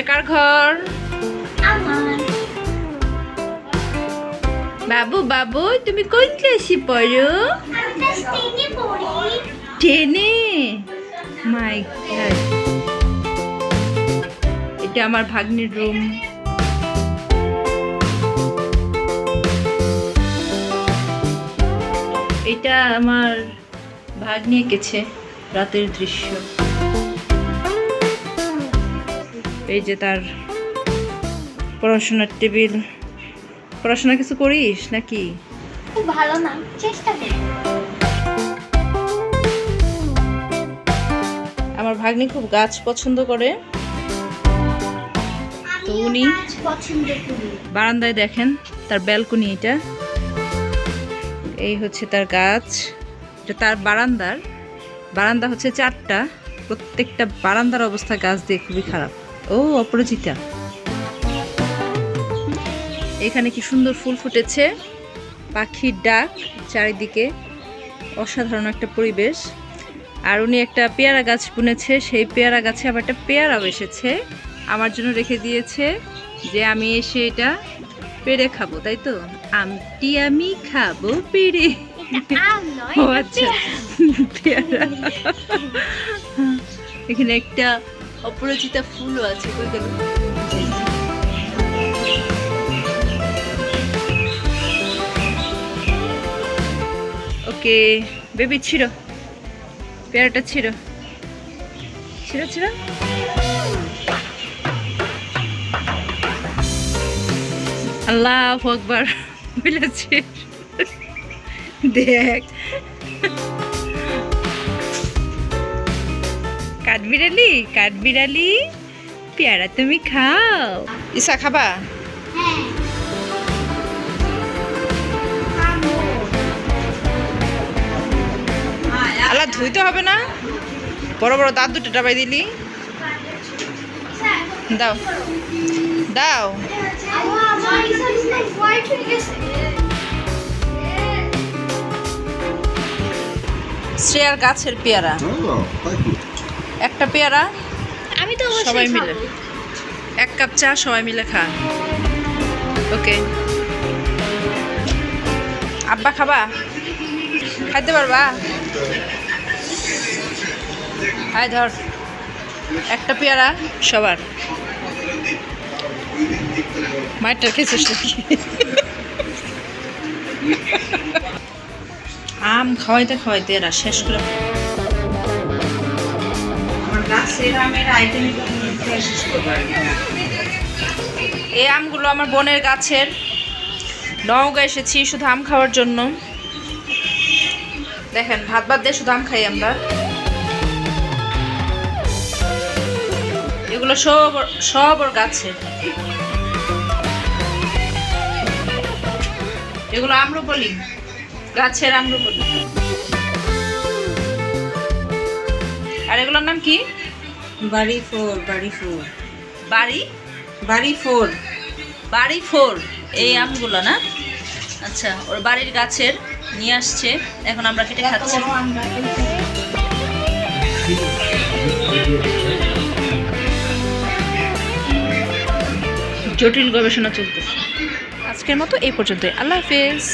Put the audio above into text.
এটা কার ঘর? বাবু বাবু তুমি কোন ক্লাসে পড়ো? টেনে টেনে? মাই গড এটা আমার ভাগ্নির রুম এটা আমার ভাগ্নি এঁকেছে রাতের দৃশ্য। এই যে তার পড়াশোনার টেবিল। পড়াশোনা কিছু করিস নাকি? খুব ভালো না চেষ্টা করি। আমার ভাগ্নি খুব গাছ পছন্দ করে। তো উনি- বারান্দায় দেখেন তার ব্যালকনি এটা। এই হচ্ছে তার গাছ। এটা তার বারান্দার। বারান্দা হচ্ছে চারটা। প্রত্যেকটা বারান্দার অবস্থা গাছ দিয়ে খুবই খারাপ। ও অপরাজিতা। এখানে কি সুন্দর ফুল ফুটেছে? পাখির ডাক চারিদিকে অসাধারণ একটা পরিবেশ। আর উনি একটা পেয়ারা গাছ বুনেছে সেই পেয়ারা গাছে আবার একটা পেয়ারাও এসেছে। আমার জন্য রেখে দিয়েছে যে আমি এসে এটা পেড়ে খাব তাই তো? আমটি আমি খাব পেড়ে। ও আচ্ছা পেয়ারা। এখানে একটা অপরাজিতা ফুলও আছে, কই গেল? ওকে, বেবি ছিল পেয়ারাটা ছিল ছিল ছিল আল্লাহ আকবার বলেছে দেখ। কাঠবিড়ালি কাঠবিড়ালি পেয়ারা তুমি খাও। ইসা খাবা? হ্যাঁ। আল্লাহ ধুইতে হবে না? বড় বড় দাঁত দুটো ডাবাই দিলি। দাও। দাও। শ্রেয়ার গাছের পেয়ারা. একটা পেয়ারা আমি তো সবাই মিলে। এক কাপ চা সবাই মিলে খা। ওকে। আব্বা খাবা? খাইতে পারবা? হাই ধর। একটা পেয়ারা সবার। মায়েরটা খেয়েছিস আম খাওয়াইতে খাওয়াইতে এরা শেষ করে আমার আমের আইটেম এই আমগুলো আমার বোনের গাছের। নওগাঁ এসেছি শুধু আম খাওয়ার জন্য। দেখেন, ভাত ভাত দিয়ে শুধু আম খাই আমরা। এগুলো সব সব ওর গাছের। এগুলো আম্রপলি। গাছের আম্রপলি। এগুলোর নাম কি? বাড়ি ফোর বাড়ি ফোর। বাড়ি? বাড়ি ফোর। বাড়ি ফোর। এই আমগুলো না? আচ্ছা ওর বাড়ির গাছের নিয়ে আসছে। এখন আমরা কেটে খাচ্ছি। জটিল গবেষণা চলতেছে। আজকের মতো এই পর্যন্তই। আল্লাহ হাফেজ।